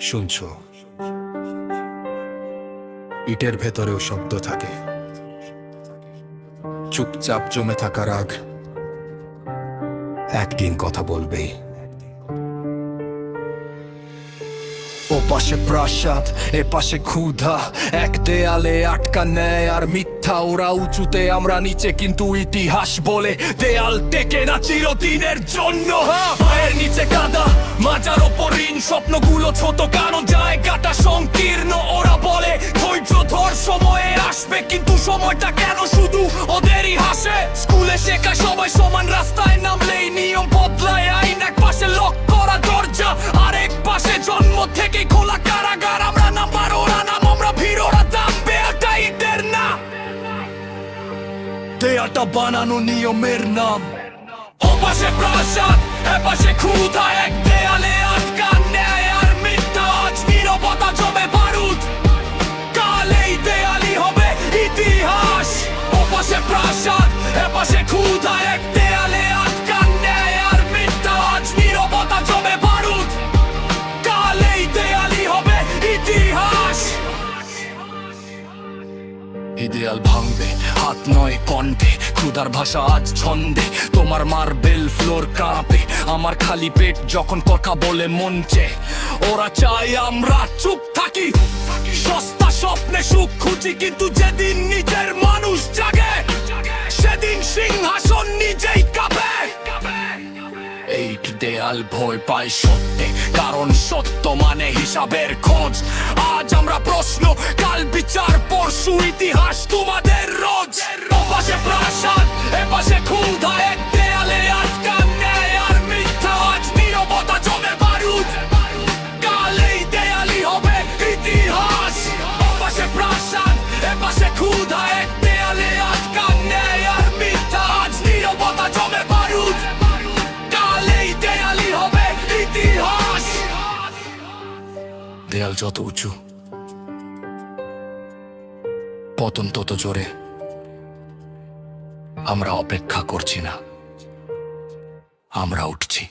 শুনছ? ইটের ভেতরেও শব্দ থাকে। চুপচাপ জমে থাকা রাগ একদিন কথা বলবেই ও পাশে প্রাসাদ, এ পাশে ক্ষুধা, এক দেয়ালে আটকা নেয় আর মিথ্যা, ওরা উঁচুতে, আমরা নিচে, কিন্তু ইতিহাস বলে দেয়াল টেকে না চিরদিনের জন্য। হ্যাঁ। নিচে কাদা মাজার ওপর ঋণ, স্বপ্নগুলো ছোট কারও জায়গাটা সংকীর্ণ। ওরা বলে, ধৈর্য ধর, সময়ে আসবে, কিন্তু সময়টা কেন শুধু ওদেরই হাসে? স্কুলে শেখা সবাই সমান, রাস্তায় নামলেই নিয়ম বদলায় আইন। এক পাশে লক করা দরজা, আরেক পাশে জন্ম থেকে খোলা কারাগার। আমরা নাম্বার ওরা নাম, আমরা ভিড়, ওরা দাম, বেয়াটা ইটের না দেয়াটা বানানো নিয়মের নাম। ও পাশে প্রাসাদ পাশে ক্ষুধা এক দেয়ালে আটকান ন্যায় আর মিথ্যা আজ নিরবতা জমে বারুদ। কাল এই দেয়ালি হবে ইতিহাস। ও পাশে প্রাসাদ এ পাশে ক্ষুধা এক ইদেয়াল ভাঙবে, হাত নয় কণ্ঠে, ক্ষুধার ভাষা আজ ছন্দে। তোমার মার্বেল ফ্লোর কাঁপে, আমার খালি পেট যখন কথা বলে মঞ্চে ওরা চায় আমরা চুপ থাকি, সস্তা স্বপ্নে সুখ খুঁজি, কিন্তু যেদিন নিজের মানুষ জাগে, সেদিন সিংহাসন নিজেই কাঁপে। এই দেয়াল ভয় পায় সত্যে, কারণ সত্য মানে হিসাবের খোঁজ। আজ আমরা প্রশ্ন, কাল বিচার, পরশু ইতিহাস, তোমাদের রোজ। ওপাশে প্রাসাদ, এপাশে ক্ষুধা এক দেয়াল যত উঁচু পতন তত জোরে। আমরা অপেক্ষা করছি না আমরা উঠছি।